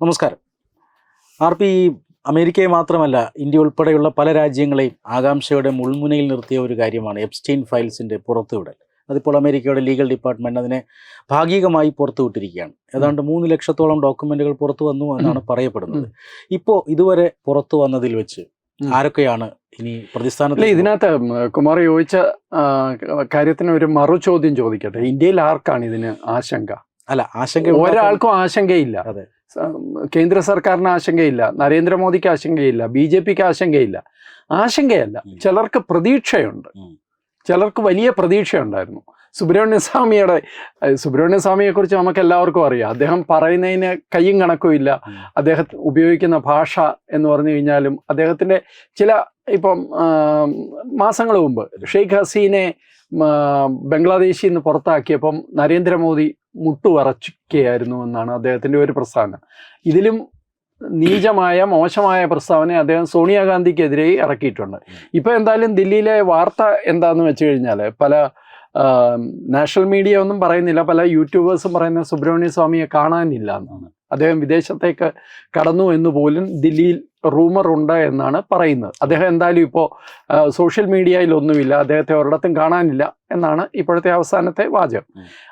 നമസ്കാരം. R P അമേരിക്കയെ മാത്രമല്ല ഇന്ത്യ ഉൾപ്പെടെയുള്ള പല രാജ്യങ്ങളെയും ആകാംക്ഷയുടെ മുൾമുനയിൽ നിർത്തിയ ഒരു കാര്യമാണ് എപ്സ്റ്റീൻ ഫയൽസിന്റെ പുറത്തുവിടൽ. അതിപ്പോൾ അമേരിക്കയുടെ ലീഗൽ ഡിപ്പാർട്ട്മെന്റ് അതിനെ ഭാഗികമായി പുറത്തുവിട്ടിരിക്കുകയാണ്. ഏതാണ്ട് മൂന്ന് ലക്ഷത്തോളം ഡോക്യുമെന്റുകൾ പുറത്തു വന്നു എന്നാണ് പറയപ്പെടുന്നത്. ഇപ്പോൾ ഇതുവരെ പുറത്തു വന്നതിൽ വെച്ച് ആരൊക്കെയാണ് ഇനി പ്രതിസ്ഥാനത്തിൽ പ്രതിസ്ഥാനത്ത് ഇതിനകത്ത് കുമാർ ചോദിച്ച കാര്യത്തിന് ഒരു മറു ചോദ്യം ചോദിക്കട്ടെ? ഇന്ത്യയിൽ ആർക്കാണ് ഇതിന് ആശങ്ക? അല്ല ആശങ്ക ഒരാൾക്കും ആശങ്കയില്ല. അതെ. കേന്ദ്ര സർക്കാരിന് ആശങ്കയില്ല നരേന്ദ്രമോദിക്ക് ആശങ്കയില്ല ബി ജെ പിക്ക് ആശങ്കയില്ല. ആശങ്കയല്ല ചിലർക്ക് പ്രതീക്ഷയുണ്ട്. ചിലർക്ക് വലിയ പ്രതീക്ഷയുണ്ടായിരുന്നു. സുബ്രഹ്മണ്യ സ്വാമിയുടെ സുബ്രഹ്മണ്യ നമുക്ക് എല്ലാവർക്കും അറിയാം. അദ്ദേഹം പറയുന്നതിന് കയ്യും കണക്കുമില്ല അദ്ദേഹം ഉപയോഗിക്കുന്ന ഭാഷ എന്ന് പറഞ്ഞു കഴിഞ്ഞാലും അദ്ദേഹത്തിന്റെ ചില ഇപ്പം മാസങ്ങൾ മുമ്പ് ഷെയ്ഖ് ഹസീനെ ബംഗ്ലാദേശിൽ നിന്ന് പുറത്താക്കിയപ്പം നരേന്ദ്രമോദി മുട്ടുവറച്ചിക്കുകയായിരുന്നു എന്നാണ് അദ്ദേഹത്തിന്റെ ഒരു പ്രസ്താവന. ഇതിലും നീചമായ മോശമായ പ്രസ്താവന അദ്ദേഹം സോണിയാഗാന്ധിക്കെതിരെ ഇറക്കിയിട്ടുണ്ട്. ഇപ്പോൾ എന്തായാലും ദില്ലിയിലെ വാർത്ത എന്താണെന്ന് വെച്ച് കഴിഞ്ഞാൽ പല നാഷണൽ മീഡിയ ഒന്നും പറയുന്നില്ല പല യൂട്യൂബേഴ്സും പറയുന്ന സുബ്രഹ്മണ്യ സ്വാമിയെ കാണാനില്ല എന്നാണ്. അദ്ദേഹം വിദേശത്തേക്ക് കടന്നു എന്ന് പോലും ദില്ലിയിൽ റൂമർ ഉണ്ട് എന്നാണ് പറയുന്നത്. അദ്ദേഹം എന്തായാലും ഇപ്പോൾ സോഷ്യൽ മീഡിയയിലൊന്നുമില്ല. അദ്ദേഹത്തെ ഒരിടത്തും കാണാനില്ല എന്നാണ് ഇപ്പോഴത്തെ അവസാനത്തെ വാചകം.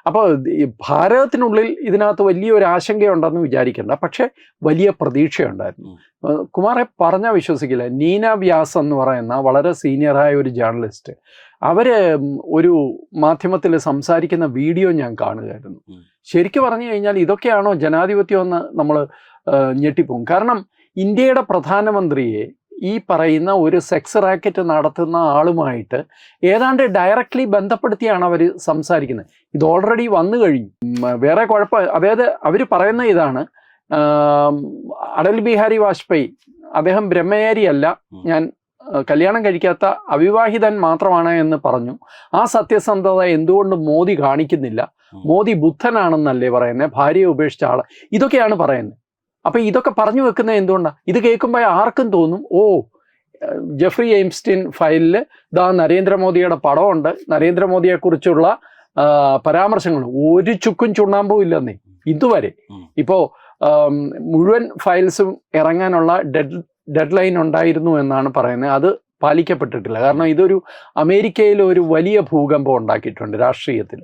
അപ്പോൾ ഭാരതത്തിനുള്ളിൽ ഇതിനകത്ത് വലിയൊരു ആശങ്കയുണ്ടെന്ന് വിചാരിക്കേണ്ട. പക്ഷേ വലിയ പ്രതീക്ഷയുണ്ടായിരുന്നു. കുമാറെ പറഞ്ഞാൽ വിശ്വസിക്കില്ല. നീന വ്യാസ് എന്ന് പറയുന്ന വളരെ സീനിയറായ ഒരു ജേർണലിസ്റ്റ് അവർ ഒരു മാധ്യമത്തിൽ സംസാരിക്കുന്ന വീഡിയോ ഞാൻ കാണുകയായിരുന്നു. ശരിക്കും പറഞ്ഞു കഴിഞ്ഞാൽ ഇതൊക്കെയാണോ ജനാധിപത്യം എന്ന് നമ്മൾ ഞെട്ടിപ്പോകും. കാരണം ഇന്ത്യയുടെ പ്രധാനമന്ത്രിയെ ഈ പറയുന്ന ഒരു സെക്സ് റാക്കറ്റ് നടത്തുന്ന ആളുമായിട്ട് ഏതാണ്ട് ഡയറക്റ്റ്ലി ബന്ധപ്പെടുത്തിയാണ് അവർ സംസാരിക്കുന്നത്. ഇത് ഓൾറെഡി വന്നു കഴിഞ്ഞു. വേറെ കുഴപ്പം അതായത് അവർ പറയുന്ന ഇതാണ് അടൽ ബിഹാരി വാജ്പേയി. അദ്ദേഹം ബ്രഹ്മചാരി അല്ല ഞാൻ കല്യാണം കഴിക്കാത്ത അവിവാഹിതൻ മാത്രമാണ് എന്ന് പറഞ്ഞു. ആ സത്യസന്ധത എന്തുകൊണ്ട് മോദി കാണിക്കുന്നില്ല. മോദി ബുദ്ധനാണെന്നല്ലേ പറയുന്നത്? ഭാര്യയെ ഉപേക്ഷിച്ച ആൾ ഇതൊക്കെയാണ് പറയുന്നത്. അപ്പൊ ഇതൊക്കെ പറഞ്ഞു വെക്കുന്നത് എന്തുകൊണ്ടാണ് ഇത് കേൾക്കുമ്പോൾ ആർക്കും തോന്നും ഓ ജഫ്രി ഫയലിൽ ഫയലിൽ ഇതാ നരേന്ദ്രമോദിയുടെ പടമുണ്ട്. നരേന്ദ്രമോദിയെക്കുറിച്ചുള്ള കുറിച്ചുള്ള പരാമർശങ്ങൾ. ഒരു ചുക്കും ചുണ്ണാമ്പും ഇല്ലെന്നേ. ഇതുവരെ. ഇപ്പോ ഇപ്പോൾ മുഴുവൻ ഫയൽസും ഇറങ്ങാനുള്ള ഡെഡ് ഡെഡ് ലൈൻ ഉണ്ടായിരുന്നു എന്നാണ് പറയുന്നത്. അത് പാലിക്കപ്പെട്ടിട്ടില്ല. കാരണം ഇതൊരു അമേരിക്കയിൽ ഒരു വലിയ ഭൂകമ്പം ഉണ്ടാക്കിയിട്ടുണ്ട് രാഷ്ട്രീയത്തിൽ.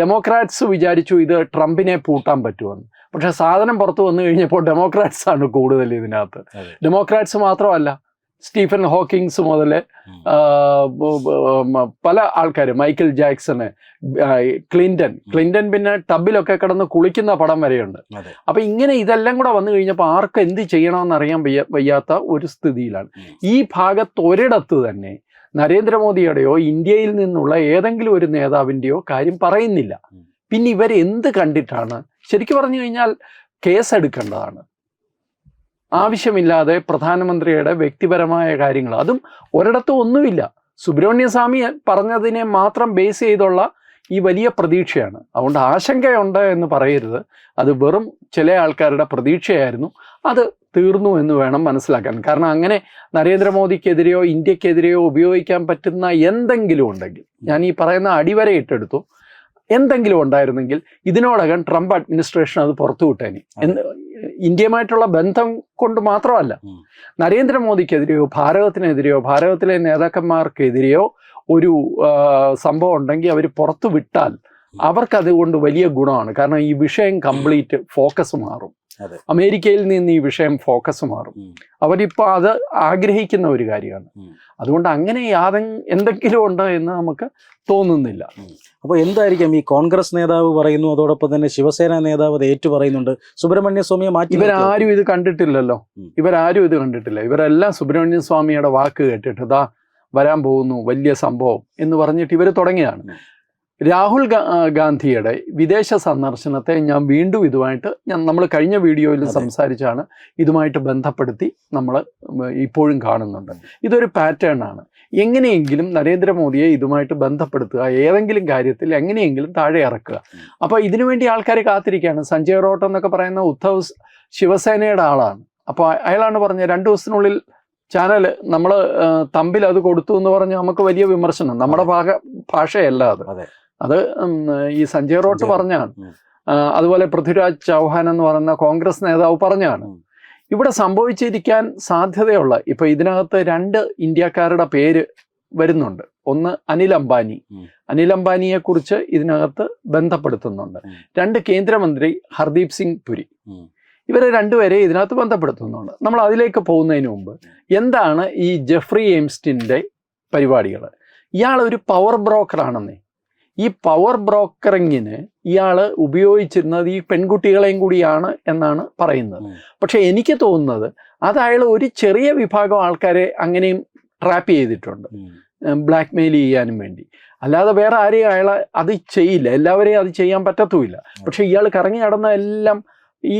ഡെമോക്രാറ്റ്സ് വിചാരിച്ചു ഇത് ട്രംപിനെ പൂട്ടാൻ പറ്റുമെന്ന്. പക്ഷെ സാധനം പുറത്തു വന്നു കഴിഞ്ഞപ്പോൾ ഡെമോക്രാറ്റ്സ് ആണ് കൂടുതൽ ഇതിനകത്ത്. ഡെമോക്രാറ്റ്സ് മാത്രമല്ല സ്റ്റീഫൻ ഹോക്കിങ്സ് മുതൽ പല ആൾക്കാർ മൈക്കിൾ ജാക്സണ് ക്ലിന്റൺ ക്ലിന്റൺ പിന്നെ ടബിലൊക്കെ കിടന്ന് കുളിക്കുന്ന പടം വരെയുണ്ട്. അപ്പൊ ഇങ്ങനെ ഇതെല്ലാം കൂടെ വന്നു കഴിഞ്ഞപ്പോൾ ആർക്ക് എന്ത് ചെയ്യണമെന്ന് അറിയാൻ വയ്യ വയ്യാത്ത ഒരു സ്ഥിതിയിലാണ്. ഈ ഭാഗത്ത് ഒരിടത്ത് തന്നെ നരേന്ദ്രമോദിയുടെയോ ഇന്ത്യയിൽ നിന്നുള്ള ഏതെങ്കിലും ഒരു നേതാവിന്റെയോ കാര്യം പറയുന്നില്ല. പിന്നെ ഇവർ എന്ത് കണ്ടിട്ടാണ്? ശരിക്കും പറഞ്ഞു കഴിഞ്ഞാൽ കേസെടുക്കേണ്ടതാണ്. ആവശ്യമില്ലാതെ പ്രധാനമന്ത്രിയുടെ വ്യക്തിപരമായ കാര്യങ്ങൾ. അതും ഒരിടത്തും ഒന്നുമില്ല. സുബ്രഹ്മണ്യ സ്വാമി പറഞ്ഞതിനെ മാത്രം ബേസ് ചെയ്തുള്ള ഈ വലിയ പ്രതീക്ഷയാണ്. അതുകൊണ്ട് ആശങ്കയുണ്ട് എന്ന് പറയരുത്. അത് വെറും ചില ആൾക്കാരുടെ പ്രതീക്ഷയായിരുന്നു. അത് തീർന്നു എന്ന് വേണം മനസ്സിലാക്കാൻ കാരണം അങ്ങനെ നരേന്ദ്രമോദിക്കെതിരെയോ ഇന്ത്യക്കെതിരെയോ ഉപയോഗിക്കാൻ പറ്റുന്ന എന്തെങ്കിലും ഉണ്ടെങ്കിൽ ഞാൻ ഈ പറയുന്ന അടിവരെ ഇട്ടെടുത്തു എന്തെങ്കിലും ഉണ്ടായിരുന്നെങ്കിൽ ഇതിനോടകം ട്രംപ് അഡ്മിനിസ്ട്രേഷൻ അത് പുറത്തുവിട്ടേനെ എന്ത് ഇന്ത്യയുമായിട്ടുള്ള ബന്ധം കൊണ്ട് മാത്രമല്ല. നരേന്ദ്രമോദിക്കെതിരെയോ ഭാരതത്തിനെതിരെയോ ഭാരതത്തിലെ നേതാക്കന്മാർക്കെതിരെയോ ഒരു സംഭവം ഉണ്ടെങ്കിൽ അവർ പുറത്തു വിട്ടാൽ അവർക്ക് അതുകൊണ്ട് വലിയ ഗുണമാണ് കാരണം ഈ വിഷയം കംപ്ലീറ്റ് ഫോക്കസ് മാറും. അമേരിക്കയിൽ നിന്ന് ഈ വിഷയം ഫോക്കസ് മാറും. അവരിപ്പോ അവരിപ്പോൾ അത് ആഗ്രഹിക്കുന്ന ഒരു കാര്യമാണ്. അതുകൊണ്ട് അങ്ങനെ യാതെ എന്തെങ്കിലും ഉണ്ടോ എന്ന് നമുക്ക് തോന്നുന്നില്ല. അപ്പോൾ എന്തായിരിക്കും ഈ കോൺഗ്രസ് നേതാവ് പറയുന്നു അതോടൊപ്പം തന്നെ ശിവസേന നേതാവ് അത് ഏറ്റു പറയുന്നുണ്ട്. സുബ്രഹ്മണ്യ സ്വാമിയെ മാറ്റി? ഇവരാരും ഇത് കണ്ടിട്ടില്ലല്ലോ. ഇവരാരും ഇത് കണ്ടിട്ടില്ല. ഇവരെല്ലാം സുബ്രഹ്മണ്യ സ്വാമിയുടെ വാക്ക് കേട്ടിട്ട് ഇതാ വരാൻ പോകുന്നു വലിയ സംഭവം എന്ന് പറഞ്ഞിട്ട് ഇവർ തുടങ്ങിയതാണ്. രാഹുൽ ഗാന്ധിയുടെ വിദേശ സന്ദർശനത്തെ ഞാൻ വീണ്ടും ഇതുമായിട്ട് ഞാൻ നമ്മൾ കഴിഞ്ഞ വീഡിയോയിൽ അതെ. സംസാരിച്ചാണ് ഇതുമായിട്ട് ബന്ധപ്പെടുത്തി നമ്മൾ ഇപ്പോഴും കാണുന്നുണ്ട്. ഇതൊരു പാറ്റേൺ ആണ്. എങ്ങനെയെങ്കിലും നരേന്ദ്രമോദിയെ ഇതുമായിട്ട് ബന്ധപ്പെടുത്തുക ഏതെങ്കിലും കാര്യത്തിൽ എങ്ങനെയെങ്കിലും താഴെ ഇറക്കുക. അപ്പോൾ അപ്പോൾ ഇതിനുവേണ്ടി ആൾക്കാർ കാത്തിരിക്കുകയാണ്. സഞ്ജയ് റോട്ട് എന്നൊക്കെ പറയുന്ന ഉദ്ധവ് ശിവസേനയുടെ ആളാണ്. അപ്പോൾ അയാളാണ് പറഞ്ഞത് രണ്ട് ദിവസത്തിനുള്ളിൽ ചാനൽ നമ്മൾ തമ്പിൽ അത് കൊടുത്തു എന്ന് പറഞ്ഞ് നമുക്ക് വലിയ വിമർശനം. നമ്മുടെ ഭാഗ ഭാഷയല്ല അത്. അതെ. ഈ സഞ്ജയ് റോട്ട് പറഞ്ഞാണ്. അതുപോലെ പൃഥ്വിരാജ് ചൗഹാൻ എന്ന് പറയുന്ന കോൺഗ്രസ് നേതാവ് പറഞ്ഞാണ്. ഇവിടെ സംഭവിച്ചിരിക്കാൻ സാധ്യതയുള്ള ഇപ്പൊ ഇതിനകത്ത് രണ്ട് ഇന്ത്യക്കാരുടെ പേര് വരുന്നുണ്ട്. ഒന്ന് അനിൽ അംബാനി. അനിൽ അംബാനിയെ കുറിച്ച് ഇതിനകത്ത് ബന്ധപ്പെടുത്തുന്നുണ്ട്. രണ്ട് കേന്ദ്രമന്ത്രി ഹർദീപ് സിംഗ് പുരി. ഇവരെ രണ്ടുപേരെ ഇതിനകത്ത് ബന്ധപ്പെടുത്തുന്നുണ്ട്. നമ്മൾ അതിലേക്ക് പോകുന്നതിന് മുമ്പ് എന്താണ് ഈ ജെഫ്രി എയിംസ്റ്റിന്റെ പരിപാടികൾ? ഇയാൾ ഒരു പവർ ബ്രോക്കറാണെന്നേ. ഈ പവർ ബ്രോക്കറിങ്ങിന് ഇയാൾ ഉപയോഗിച്ചിരുന്നത് ഈ പെൺകുട്ടികളെയും കൂടിയാണ് എന്നാണ് പറയുന്നത്. പക്ഷെ എനിക്ക് തോന്നുന്നത് അത് അയാൾ ഒരു ചെറിയ വിഭാഗം ആൾക്കാരെ അങ്ങനെയും ട്രാപ്പ് ചെയ്തിട്ടുണ്ട്. ബ്ലാക്ക് മെയിൽ ചെയ്യാനും വേണ്ടി. അല്ലാതെ വേറെ ആരെയും അയാൾ അത് ചെയ്യില്ല. എല്ലാവരെയും അത് ചെയ്യാൻ പറ്റത്തുമില്ല. പക്ഷെ ഇയാൾ കറങ്ങി നടന്ന എല്ലാം ഈ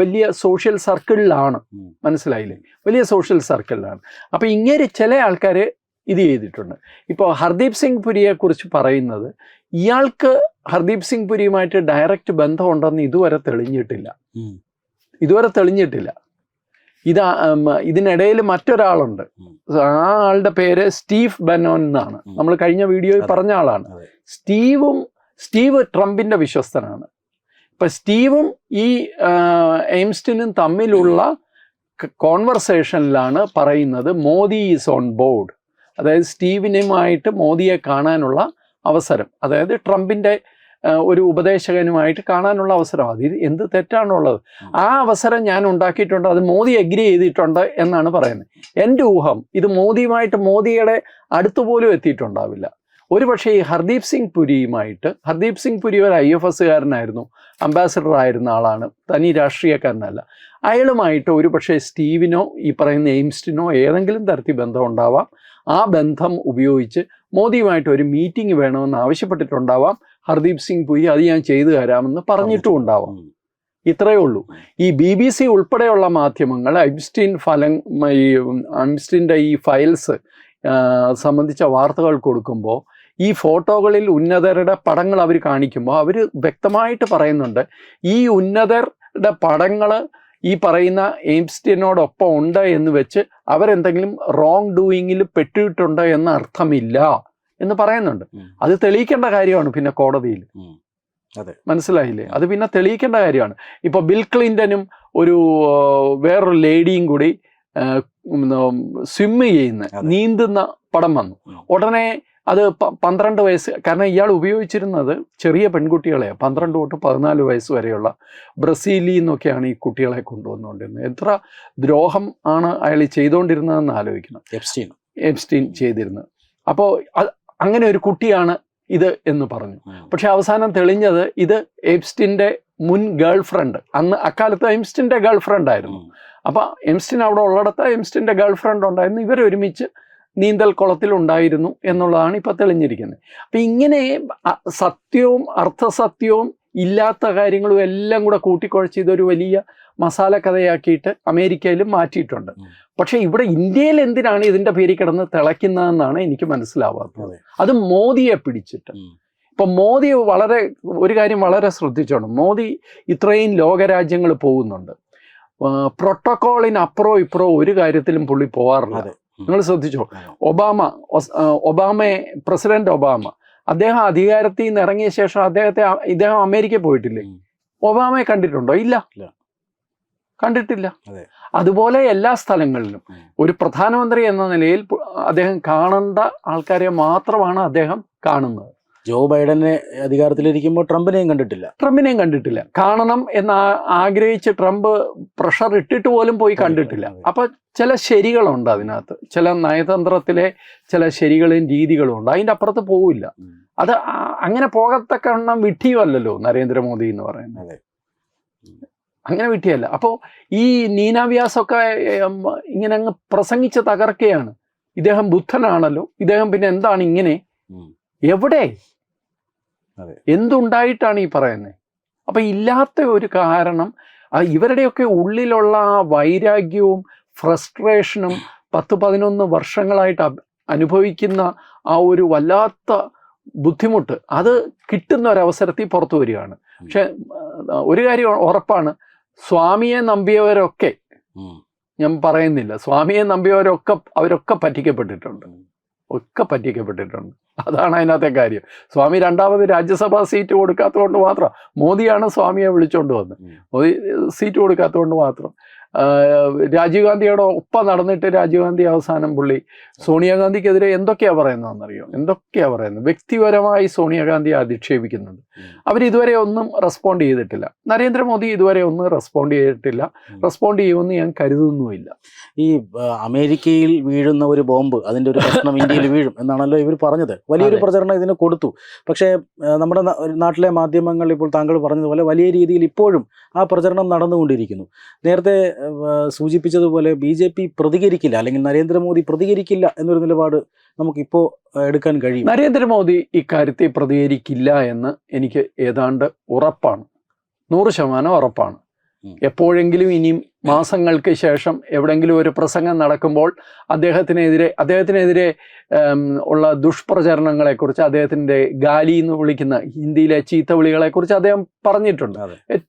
വലിയ സോഷ്യൽ സർക്കിളിലാണ് മനസ്സിലായില്ലേ? വലിയ സോഷ്യൽ സർക്കിളിലാണ് അപ്പം ഇങ്ങനെ ചില ആൾക്കാർ ഇത് ചെയ്തിട്ടുണ്ട്. ഇപ്പോൾ ഹർദീപ് സിംഗ് പുരിയെ കുറിച്ച് പറയുന്നത് ഇയാൾക്ക് ഹർദീപ് സിംഗ് പുരിയുമായിട്ട് ഡയറക്റ്റ് ബന്ധമുണ്ടെന്ന് ഇതുവരെ തെളിഞ്ഞിട്ടില്ല. ഇതുവരെ തെളിഞ്ഞിട്ടില്ല. ഇത് ഇതിനിടയിൽ മറ്റൊരാളുണ്ട്. ആ ആളുടെ പേര് സ്റ്റീവ് ബെനോൻ എന്നാണ്. നമ്മൾ കഴിഞ്ഞ വീഡിയോയിൽ പറഞ്ഞ ആളാണ്. സ്റ്റീവും സ്റ്റീവ് ട്രംപിന്റെ വിശ്വസ്തനാണ്. ഇപ്പൊ സ്റ്റീവും ഈ എയിംസ്റ്റിനും തമ്മിലുള്ള കോൺവെർസേഷനിലാണ് പറയുന്നത് മോദി ഈസ് ഓൺ ബോർഡ്. അതായത് സ്റ്റീവിനുമായിട്ട് മോദിയെ കാണാനുള്ള അവസരം അതായത് ട്രംപിന്റെ ഒരു ഉപദേശകനുമായിട്ട് കാണാനുള്ള അവസരം. അത് ഇത് എന്ത് തെറ്റാണുള്ളത്? ആ അവസരം ഞാൻ ഉണ്ടാക്കിയിട്ടുണ്ട് അത് മോദി എഗ്രി ചെയ്തിട്ടുണ്ട് എന്നാണ് പറയുന്നത്. എന്റെ ഊഹം ഇത് മോദിയുമായിട്ട് മോദിയുടെ അടുത്തുപോലും എത്തിയിട്ടുണ്ടാവില്ല. ഒരുപക്ഷെ ഈ ഹർദീപ് സിംഗ് പുരിയുമായിട്ട് ഹർദീപ് സിംഗ് പുരി ഒരു ഐ എഫ് എസ്സുകാരനായിരുന്നു അംബാസഡർ ആയിരുന്ന ആളാണ് തനി രാഷ്ട്രീയക്കാരനല്ല. അയാളുമായിട്ട് ഒരുപക്ഷെ സ്റ്റീവിനോ ഈ പറയുന്ന എയിംസ്റ്റിനോ ഏതെങ്കിലും തരത്തിൽ ബന്ധം ഉണ്ടാവാം. ആ ബന്ധം ഉപയോഗിച്ച് മോദിയുമായിട്ട് ഒരു മീറ്റിംഗ് വേണമെന്ന് ആവശ്യപ്പെട്ടിട്ടുണ്ടാവാം. ഹർദീപ് സിംഗ് പുരി അത് ഞാൻ ചെയ്തു തരാമെന്ന് പറഞ്ഞിട്ടും ഉണ്ടാവാം. ഇത്രയേ ഉള്ളൂ. ഈ ബി ബി സി ഉൾപ്പെടെയുള്ള മാധ്യമങ്ങൾ ഐംസ്റ്റീൻ ഫലം ഈ ഐംസ്റ്റീന്റെ ഈ ഫയൽസ് സംബന്ധിച്ച വാർത്തകൾ കൊടുക്കുമ്പോൾ ഈ ഫോട്ടോകളിൽ ഉന്നതരുടെ പടങ്ങൾ അവർ കാണിക്കുമ്പോൾ അവർ വ്യക്തമായിട്ട് പറയുന്നുണ്ട് ഈ ഉന്നതരുടെ പടങ്ങൾ ഈ പറയുന്ന എയിംസ്റ്റീനോടൊപ്പം ഉണ്ട് എന്ന് വെച്ച് അവരെന്തെങ്കിലും റോങ് ഡൂയിങ്ങിൽ പെട്ടിട്ടുണ്ട് എന്ന അർത്ഥമില്ല എന്ന് പറയുന്നുണ്ട്. അത് തെളിയിക്കേണ്ട കാര്യമാണ് പിന്നെ കോടതിയിൽ. മനസ്സിലായില്ലേ? അത് പിന്നെ തെളിയിക്കേണ്ട കാര്യമാണ്. ഇപ്പൊ ബിൽ ക്ലിന്റനും ഒരു വേറൊരു ലേഡിയും കൂടി സ്വിമ്മ് ചെയ്യുന്ന. നീന്തുന്ന പടം വന്നു. ഉടനെ അത് പന്ത്രണ്ട് വയസ്സ്. കാരണം ഇയാൾ ഉപയോഗിച്ചിരുന്നത് ചെറിയ പെൺകുട്ടികളെ പന്ത്രണ്ട് തൊട്ട് പതിനാല് വയസ്സ് വരെയുള്ള ബ്രസീലിൽ നിന്നൊക്കെയാണ് ഈ കുട്ടികളെ കൊണ്ടുവന്നുകൊണ്ടിരുന്നത്. എത്ര ദ്രോഹം ആണ് അയാൾ ചെയ്തുകൊണ്ടിരുന്നതെന്ന് ആലോചിക്കണം. എപ്സ്റ്റീൻ എപ്സ്റ്റീൻ ചെയ്തിരുന്നത്. അപ്പോൾ അങ്ങനെ ഒരു കുട്ടിയാണ് ഇത് എന്ന് പറഞ്ഞു. പക്ഷെ അവസാനം തെളിഞ്ഞത് ഇത് എപ്സ്റ്റിന്റെ മുൻ ഗേൾ ഫ്രണ്ട് അന്ന് അക്കാലത്ത് എംസ്റ്റിന്റെ ഗേൾ ഫ്രണ്ട് ആയിരുന്നു അപ്പോൾ അപ്പൊ എംസ്റ്റിൻ അവിടെ ഉള്ളിടത്ത് എംസ്റ്റിന്റെ ഗേൾ ഫ്രണ്ട് ഉണ്ടായിരുന്നു. ഇവർ ഒരുമിച്ച് നീന്തൽ കുളത്തിൽ ഉണ്ടായിരുന്നു എന്നുള്ളതാണ് ഇപ്പം തെളിഞ്ഞിരിക്കുന്നത്. അപ്പം ഇങ്ങനെ സത്യവും അർത്ഥസത്യവും ഇല്ലാത്ത കാര്യങ്ങളും എല്ലാം കൂടെ കൂട്ടിക്കുഴച്ച് ഇതൊരു വലിയ മസാല കഥയാക്കിയിട്ട് അമേരിക്കയിലും മാറ്റിയിട്ടുണ്ട്. പക്ഷേ ഇവിടെ ഇന്ത്യയിൽ എന്തിനാണ് ഇതിന്റെ പേരിൽ കിടന്ന് തിളയ്ക്കുന്നതെന്നാണ് എനിക്ക് മനസ്സിലാവാത്തത്. അത്. മോദിയെ പിടിച്ചിട്ട്. ഇപ്പം മോദി വളരെ ഒരു കാര്യം വളരെ ശ്രദ്ധിച്ചോണം. മോദി ഇത്രയും ലോകരാജ്യങ്ങൾ പോകുന്നുണ്ട്. പ്രോട്ടോക്കോളിന് അപ്പുറോ ഇപ്പുറോ ഒരു കാര്യത്തിലും പുള്ളി പോവാറില്ല. നിങ്ങൾ ശ്രദ്ധിച്ചോ. ഒബാമ ഒബാമയെ പ്രസിഡന്റ് ഒബാമ. അദ്ദേഹം അധികാരത്തിൽ നിന്ന് ഇറങ്ങിയ ശേഷം അദ്ദേഹത്തെ ഇദ്ദേഹം അമേരിക്കയിൽ പോയിട്ടില്ലേ? ഒബാമയെ കണ്ടിട്ടുണ്ടോ? ഇല്ല. കണ്ടിട്ടില്ല. അതെ. അതുപോലെ എല്ലാ സ്ഥലങ്ങളിലും. ഒരു പ്രധാനമന്ത്രി എന്ന നിലയിൽ അദ്ദേഹം കാണേണ്ട ആൾക്കാരെ മാത്രമാണ് അദ്ദേഹം കാണുന്നത്. ജോ ബൈഡനെ അധികാരത്തിലിരിക്കുമ്പോൾ ട്രംപിനെയും കണ്ടിട്ടില്ല. ട്രംപിനെയും കണ്ടിട്ടില്ല. കാണണം എന്ന് ആഗ്രഹിച്ച് ട്രംപ് പ്രഷർ ഇട്ടിട്ട് പോലും പോയി കണ്ടിട്ടില്ല. അപ്പൊ ചില ശരികളുണ്ട് അതിനകത്ത്. ചില നയതന്ത്രത്തിലെ ചില ശരികളും രീതികളും ഉണ്ട്. അതിന്റെ അപ്പുറത്ത് പോവില്ല. അത് അങ്ങനെ അങ്ങനെ പോകത്തക്കവണ്ണം വിട്ടിയുമല്ലോ നരേന്ദ്രമോദി എന്ന് പറയുന്നത്. അങ്ങനെ വിട്ടിയല്ല. അപ്പോൾ ഈ നീനാവ്യാസൊക്കെ ഇങ്ങനെ അങ്ങ് പ്രസംഗിച്ച് തകർക്കുകയാണ് ഇദ്ദേഹം ബുദ്ധനാണല്ലോ. ഇദ്ദേഹം പിന്നെ എന്താണ് ഇങ്ങനെ? എവിടെ. എന്തുണ്ടായിട്ടാണ് ഈ പറയുന്നത് അപ്പൊ ഇല്ലാത്ത ഒരു കാരണം ആ ഇവരുടെയൊക്കെ ഉള്ളിലുള്ള ആ വൈരാഗ്യവും ഫ്രസ്ട്രേഷനും പത്ത് പതിനൊന്ന് വർഷങ്ങളായിട്ട് അനുഭവിക്കുന്ന ആ ഒരു വല്ലാത്ത ബുദ്ധിമുട്ട് അത് കിട്ടുന്ന ഒരവസരത്തിൽ പുറത്തു വരികയാണ്. പക്ഷെ ഒരു കാര്യം ഉറപ്പാണ് സ്വാമിയെ നമ്പിയവരൊക്കെ ഞാൻ പറയുന്നില്ല സ്വാമിയെ നമ്പിയവരൊക്കെ അവരൊക്കെ പറ്റിക്കപ്പെട്ടിട്ടുണ്ട്. ഒക്കെ പറ്റിക്കപ്പെട്ടിട്ടുണ്ട്. അതാണ് അതിനകത്തെ കാര്യം. സ്വാമി രണ്ടാമത് രാജ്യസഭാ സീറ്റ് കൊടുക്കാത്തതുകൊണ്ട് മാത്രം. മോദിയാണ് സ്വാമിയെ വിളിച്ചുകൊണ്ട് വന്നത്. മോദി സീറ്റ് കൊടുക്കാത്തതുകൊണ്ട് മാത്രം. രാജീവ് ഗാന്ധിയുടെ ഒപ്പം നടന്നിട്ട് രാജീവ് ഗാന്ധി അവസാനം പുള്ളി സോണിയാഗാന്ധിക്കെതിരെ എന്തൊക്കെയാ പറയുന്നതെന്നറിയോ? എന്തൊക്കെയാണ് പറയുന്നത്? വ്യക്തിപരമായി സോണിയാഗാന്ധി അധിക്ഷേപിക്കുന്നുണ്ട്. അവരിതുവരെ അവർ ഇതുവരെ ഒന്നും റെസ്പോണ്ട് ചെയ്തിട്ടില്ല. നരേന്ദ്രമോദി ഇതുവരെ ഒന്നും റെസ്പോണ്ട് ചെയ്തിട്ടില്ല. റെസ്പോണ്ട് ചെയ്യുമെന്ന് ഞാൻ കരുതുന്നുമില്ല. ഈ അമേരിക്കയിൽ വീഴുന്ന ഒരു ബോംബ് അതിന്റെ ഒരു പ്രശ്നം ഇന്ത്യയിൽ വീഴും എന്നാണല്ലോ ഇവർ പറഞ്ഞത്. വലിയൊരു പ്രചരണം ഇതിന് കൊടുത്തു. പക്ഷേ നമ്മുടെ നാട്ടിലെ മാധ്യമങ്ങൾ ഇപ്പോൾ താങ്കൾ പറഞ്ഞതുപോലെ വലിയ രീതിയിൽ ഇപ്പോഴും ആ പ്രചരണം നടന്നുകൊണ്ടിരിക്കുന്നു. നേരത്തെ സൂചിപ്പിച്ചതുപോലെ ബി ജെ പി പ്രതികരിക്കില്ല അല്ലെങ്കിൽ നരേന്ദ്രമോദി പ്രതികരിക്കില്ല എന്നൊരു നിലപാട് നമുക്കിപ്പോൾ എടുക്കാൻ കഴിയും നരേന്ദ്രമോദി ഇക്കാര്യത്തിൽ പ്രതികരിക്കില്ല എന്ന് എനിക്ക് ഏതാണ്ട് ഉറപ്പാണ് നൂറ് ശതമാനം ഉറപ്പാണ്. എപ്പോഴെങ്കിലും ഇനിയും മാസങ്ങൾക്ക് ശേഷം എവിടെങ്കിലും ഒരു പ്രസംഗം നടക്കുമ്പോൾ അദ്ദേഹത്തിനെതിരെ അദ്ദേഹത്തിനെതിരെ ഉള്ള ദുഷ്പ്രചരണങ്ങളെക്കുറിച്ച് അദ്ദേഹത്തിന്റെ ഗാലി എന്ന് വിളിക്കുന്ന ഹിന്ദിയിലെ ചീത്തവിളികളെക്കുറിച്ച് അദ്ദേഹം പറഞ്ഞിട്ടുണ്ട്.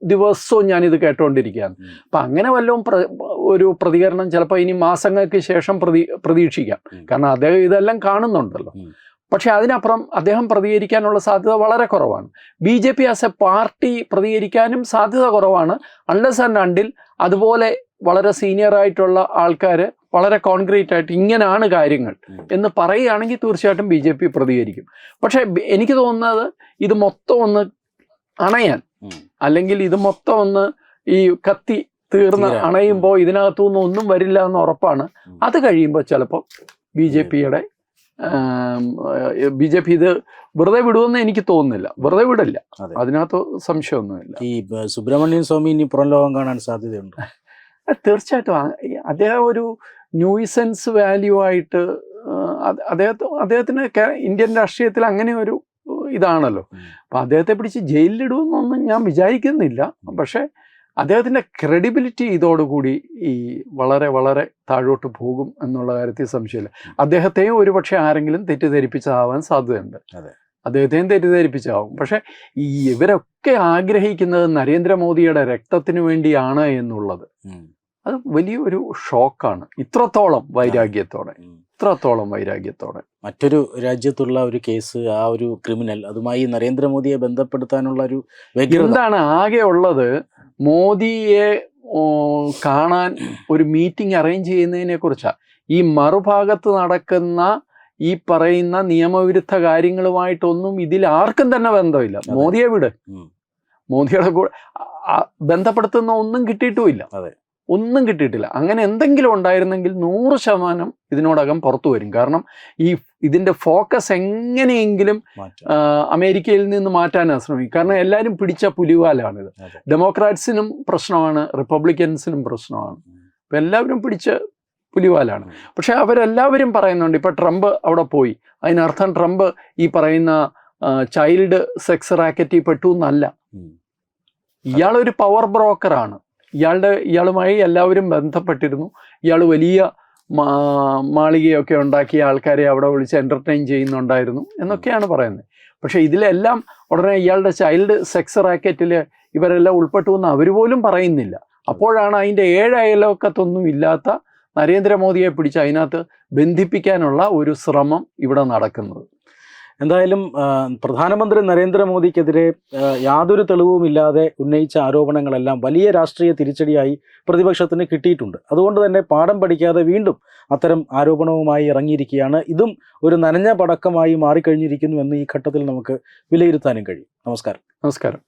ദിവസവും ഞാനിത് കേട്ടുകൊണ്ടിരിക്കുകയാണ്. അപ്പം അങ്ങനെ വല്ലതും ഒരു പ്രതികരണം ചിലപ്പോൾ ഇനി മാസങ്ങൾക്ക് ശേഷം പ്രതി പ്രതീക്ഷിക്കാം. കാരണം അദ്ദേഹം ഇതെല്ലാം കാണുന്നുണ്ടല്ലോ. പക്ഷെ അതിനപ്പുറം അദ്ദേഹം പ്രതികരിക്കാനുള്ള സാധ്യത വളരെ കുറവാണ്. B J P as a party പ്രതികരിക്കാനും സാധ്യത കുറവാണ്. അൺലെസ് ആൻഡ് അണ്ടിൽ അതുപോലെ വളരെ സീനിയർ ആയിട്ടുള്ള ആൾക്കാർ വളരെ കോൺക്രീറ്റ് ആയിട്ട് ഇങ്ങനെയാണ് കാര്യങ്ങൾ എന്ന് പറയുകയാണെങ്കിൽ തീർച്ചയായിട്ടും ബി ജെ പി പ്രതികരിക്കും. പക്ഷേ എനിക്ക് തോന്നുന്നത് ഇത് മൊത്തം ഒന്ന് അണയാൻ അല്ലെങ്കിൽ ഇത് മൊത്തം ഒന്ന് ഈ കത്തി തീർന്ന്. അണയുമ്പോൾ ഇതിനകത്തുനിന്ന് ഒന്നും വരില്ല എന്ന് ഉറപ്പാണ്. അത് കഴിയുമ്പോൾ ചിലപ്പോൾ ബി ജെ പിയുടെ ബി ജെ പി ഇത് വെറുതെ വിടുമെന്ന് എനിക്ക് തോന്നുന്നില്ല. വെറുതെ വിടില്ല. അതെ. അതിനകത്ത് സംശയമൊന്നുമില്ല. ഈ സുബ്രഹ്മണ്യൻ സ്വാമി ഇനി പുറം ലോകം കാണാൻ സാധ്യതയുണ്ട്? തീർച്ചയായിട്ടും. അദ്ദേഹം ഒരു ന്യൂസെൻസ് വാല്യൂ ആയിട്ട് അദ്ദേഹത്തെ അദ്ദേഹത്തിന് ഇന്ത്യൻ രാഷ്ട്രീയത്തിൽ അങ്ങനെ ഒരു ഇതാണല്ലോ. അപ്പം അദ്ദേഹത്തെ പിടിച്ച് ജയിലിലിടുമെന്നൊന്നും ഞാൻ വിചാരിക്കുന്നില്ല. പക്ഷേ അദ്ദേഹത്തിന്റെ ക്രെഡിബിലിറ്റി ഇതോടുകൂടി ഈ വളരെ വളരെ താഴോട്ട് പോകും എന്നുള്ള കാര്യത്തിൽ സംശയമില്ല. അദ്ദേഹത്തെയും ഒരുപക്ഷെ ആരെങ്കിലും തെറ്റിദ്ധരിപ്പിച്ചതാവാൻ സാധ്യതയുണ്ട്. അതെ. അദ്ദേഹത്തെയും തെറ്റിദ്ധരിപ്പിച്ചാവും പക്ഷേ ഈ ഇവരൊക്കെ ആഗ്രഹിക്കുന്നത് നരേന്ദ്രമോദിയുടെ രക്തത്തിന് വേണ്ടിയാണ് എന്നുള്ളത്. അത് വലിയൊരു ഷോക്കാണ്. ഇത്രത്തോളം വൈരാഗ്യത്തോടെ. ഇത്രത്തോളം വൈരാഗ്യത്തോടെ. മറ്റൊരു രാജ്യത്തുള്ള ഒരു കേസ് ആ ഒരു ക്രിമിനൽ അതുമായി നരേന്ദ്രമോദിയെ ബന്ധപ്പെടുത്താനുള്ള ഒരു എന്താണ് ആകെ ഉള്ളത്? മോദിയെ കാണാൻ ഒരു മീറ്റിംഗ് അറേഞ്ച് ചെയ്യുന്നതിനെ കുറിച്ചാണ് ഈ മറുഭാഗത്ത് നടക്കുന്ന ഈ പറയുന്ന നിയമവിരുദ്ധ കാര്യങ്ങളുമായിട്ടൊന്നും ഇതിൽ ആർക്കും തന്നെ ബന്ധമില്ല. മോദിയെ വിട്. മോദിയുടെ കൂടെ ബന്ധപ്പെടുത്തുന്ന ഒന്നും കിട്ടിയിട്ടുമില്ല. അതെ. ഒന്നും കിട്ടിയിട്ടില്ല. അങ്ങനെ എന്തെങ്കിലും ഉണ്ടായിരുന്നെങ്കിൽ നൂറ് ശതമാനം ഇതിനോടകം പുറത്തു വരും. കാരണം ഈ ഇതിന്റെ ഫോക്കസ് എങ്ങനെയെങ്കിലും അമേരിക്കയിൽ നിന്ന് മാറ്റാനാണ് ശ്രമിക്കും കാരണം എല്ലാവരും പിടിച്ച പുലിവാലാണിത്. ഡെമോക്രാറ്റ്സിനും പ്രശ്നമാണ് റിപ്പബ്ലിക്കൻസിനും പ്രശ്നമാണ്. അപ്പം എല്ലാവരും പിടിച്ച പുലിവാലാണ്. പക്ഷേ പക്ഷെ അവരെല്ലാവരും പറയുന്നുണ്ട് ഇപ്പം ട്രംപ് അവിടെ പോയി. അതിനർത്ഥം ട്രംപ് ഈ പറയുന്ന ചൈൽഡ് സെക്സ് റാക്കറ്റിൽ പെട്ടു എന്നല്ല. ഇയാളൊരു പവർ ബ്രോക്കറാണ്. ഇയാളുടെ ഇയാളുമായി എല്ലാവരും ബന്ധപ്പെട്ടിരുന്നു. ഇയാൾ വലിയ മാളികയൊക്കെ ഉണ്ടാക്കിയ ആൾക്കാരെ അവിടെ വിളിച്ച് എന്റർടൈൻ ചെയ്യുന്നുണ്ടായിരുന്നു എന്നൊക്കെയാണ് പറയുന്നത്. പക്ഷേ ഇതിലെല്ലാം ഉടനെ ഇയാളുടെ ചൈൽഡ് സെക്സ് റാക്കറ്റിൽ ഇവരെല്ലാം ഉൾപ്പെട്ടു എന്ന് അവർ പോലും പറയുന്നില്ല. അപ്പോഴാണ് അതിന്റെ ഏഴ് അയലോക്കത്തൊന്നും ഇല്ലാത്ത നരേന്ദ്രമോദിയെ പിടിച്ച് അതിനകത്ത് ബന്ധിപ്പിക്കാനുള്ള ഒരു ശ്രമം ഇവിടെ നടക്കുന്നത്. എന്തായാലും പ്രധാനമന്ത്രി നരേന്ദ്രമോദിക്കെതിരെ യാതൊരു തെളിവുമില്ലാതെ ഉന്നയിച്ച ആരോപണങ്ങളെല്ലാം വലിയ രാഷ്ട്രീയ തിരിച്ചടിയായി പ്രതിപക്ഷത്തിന് കിട്ടിയിട്ടുണ്ട്. അതുകൊണ്ട് തന്നെ പാഠം പഠിക്കാതെ വീണ്ടും അത്തരം ആരോപണവുമായി ഇറങ്ങിയിരിക്കുകയാണ്. ഇതും ഒരു നനഞ്ഞ പടക്കമായി മാറിക്കഴിഞ്ഞിരിക്കുന്നു എന്ന് ഈ ഘട്ടത്തിൽ നമുക്ക് വിലയിരുത്താനും കഴിയും. നമസ്കാരം. നമസ്കാരം.